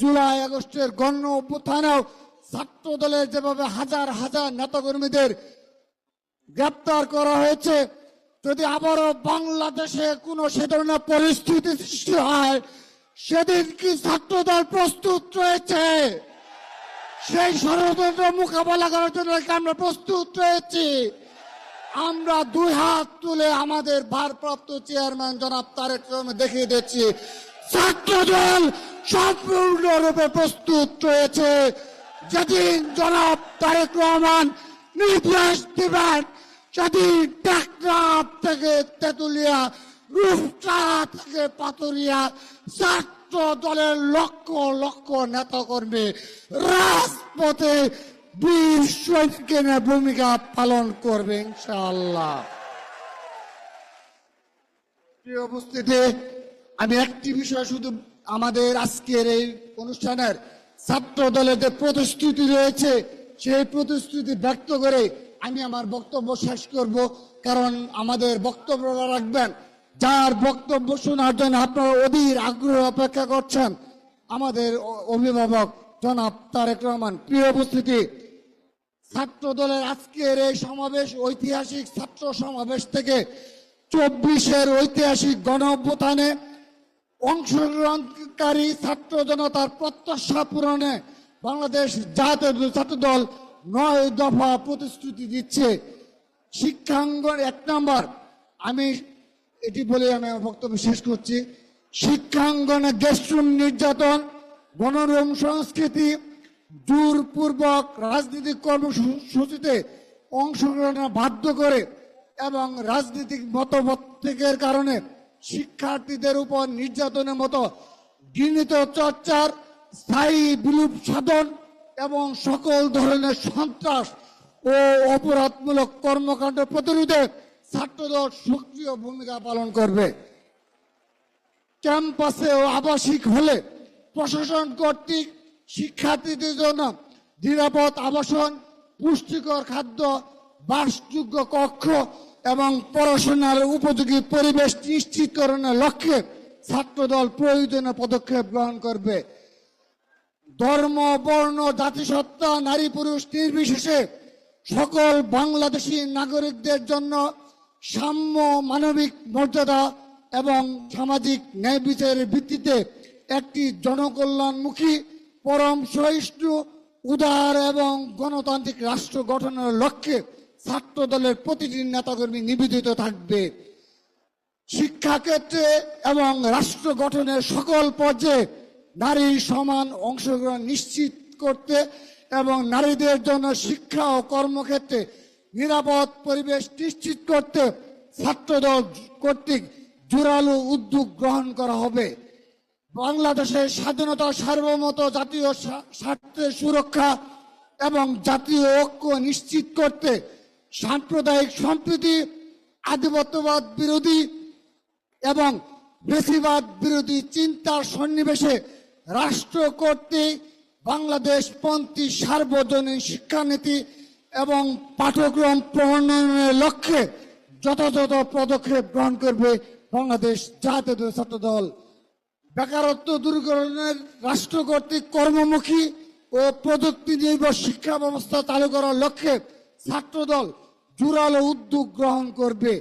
জুলাই, আগস্টের গণ অভ্যুত্থানেও ছাত্র দলের যেভাবে হাজার হাজার নেতাকর্মীদের গ্রেপ্তার করা হয়েছে, যদি আবারও বাংলাদেশে কোনো সে ধরনের পরিস্থিতি সৃষ্টি হয়, সেদিন কি ছাত্রদল প্রস্তুত রয়েছে? সেই ষড়যন্ত্র মোকাবেলা করার জন্য আমরা প্রস্তুত রয়েছি? আমরা দুই হাত তুলে আমাদের ভারপ্রাপ্ত চেয়ারম্যান জনাব তারেক দেখিয়ে দিচ্ছি, ছাত্রদল সম্পূর্ণরূপে প্রস্তুত রয়েছে। যেদিন জনাব তারেক রহমান নির্দেশ দিবেন, সেদিন টেকনাফ থেকে তেতুলিয়া থেকে পাতুরিয়া ছাত্র দলের লক্ষ লক্ষ নেতাকর্মী রাজপথে বীর ভূমিকা পালন করবে ইনশাআল্লাহ। উপস্থিতি আমি একটি বিষয় শুধু আমাদের আজকের এই অনুষ্ঠানের ছাত্র দলের যে প্রতিশ্রুতি রয়েছে, সেই প্রতিশ্রুতি ব্যক্ত করে আমি আমার বক্তব্য শেষ করব। কারণ আমাদের বক্তব্য রাখবেন, যার বক্তব্য শোনার জন্য আপনারা অধীর আগ্রহ অপেক্ষা করছেন। আমাদের অভিভাবক জনাব তারেক রহমান, প্রিয় উপস্থিতি, ছাত্র দলের আজকের এই সমাবেশ ঐতিহাসিক ছাত্র সমাবেশ থেকে চব্বিশের ঐতিহাসিক গণ অংশগ্রহণকারী ছাত্র জনতার প্রত্যাশা পূরণে বাংলাদেশ জাতীয় ছাত্র দল নয় দফা প্রতিশ্রুতি দিচ্ছে। শিক্ষাঙ্গন এক নম্বর। আমি এটি বলে আমি বক্তব্য শেষ করছি। শিক্ষাঙ্গনে গেস্টরুম নির্যাতন গণরুম সংস্কৃতি, জোরপূর্বক রাজনৈতিক কর্মসূচিতে অংশগ্রহণে বাধ্য করে এবং রাজনৈতিক মতপ্রত্যেকের কারণে শিক্ষার্থীদের উপর নির্যাতনের মতো ঘৃণিত চর্চার স্থায়ী বিলুপ সাধন এবং সকল ধরনের সন্ত্রাস ও অপরাধমূলক কর্মকাণ্ড প্রতিরোধে ছাত্রদল সক্রিয় ভূমিকা পালন করবে। ক্যাম্পাসে ও আবাসিক হলে প্রশাসন কর্তৃক শিক্ষার্থীদের জন্য নিরাপদ আবাসন, পুষ্টিকর খাদ্য, বাসযোগ্য কক্ষ এবং পড়াশোনার উপযোগী পরিবেশ নিশ্চিতকরণের লক্ষ্যে ছাত্রদল প্রয়োজনীয় পদক্ষেপ গ্রহণ করবে। ধর্ম, বর্ণ, জাতিসত্তা, নারী, পুরুষ নির্বিশেষে সকল বাংলাদেশী নাগরিকদের জন্য সাম্য, মানবিক মর্যাদা এবং সামাজিক ন্যায় বিচারের ভিত্তিতে একটি জনকল্যাণমুখী, পরম সহিষ্ণু উদার এবং গণতান্ত্রিক রাষ্ট্র গঠনের লক্ষ্যে ছাত্র দলের প্রতিটি নেতাকর্মী নিবেদিত থাকবে। শিক্ষাক্ষেত্রে এবং রাষ্ট্র গঠনের সকল পর্যায়ে নারীর সমান অংশগ্রহণ নিশ্চিত করতে এবং নারীদের জন্য শিক্ষা ও কর্মক্ষেত্রে নিরাপদ পরিবেশ নিশ্চিত করতে ছাত্রদল কর্তৃক জোরালো উদ্যোগ গ্রহণ করা হবে। বাংলাদেশের স্বাধীনতা সার্বমত জাতীয় স্বা- স্বার্থের সুরক্ষা এবং জাতীয় ঐক্য নিশ্চিত করতে সাম্প্রদায়িক সম্প্রীতি, আধিপত্যবাদ বিরোধী এবং বেশিবাদ বিরোধী চিন্তার সন্নিবেশে রাষ্ট্র কর্তৃক বাংলাদেশ পন্থী সার্বজনীন শিক্ষানীতি এবং পাঠ্যক্রম প্রণয়নের লক্ষ্যে যথাযথ পদক্ষেপ গ্রহণ করবে বাংলাদেশ জাতীয় ছাত্র দল বেকারত্ব দূরীকরণের রাষ্ট্র কর্তৃক কর্মমুখী ও প্রযুক্তি নির্ভর শিক্ষা ব্যবস্থা চালু করার লক্ষ্যে ছাত্রদল জোরালো উদ্যোগ গ্রহণ করবে।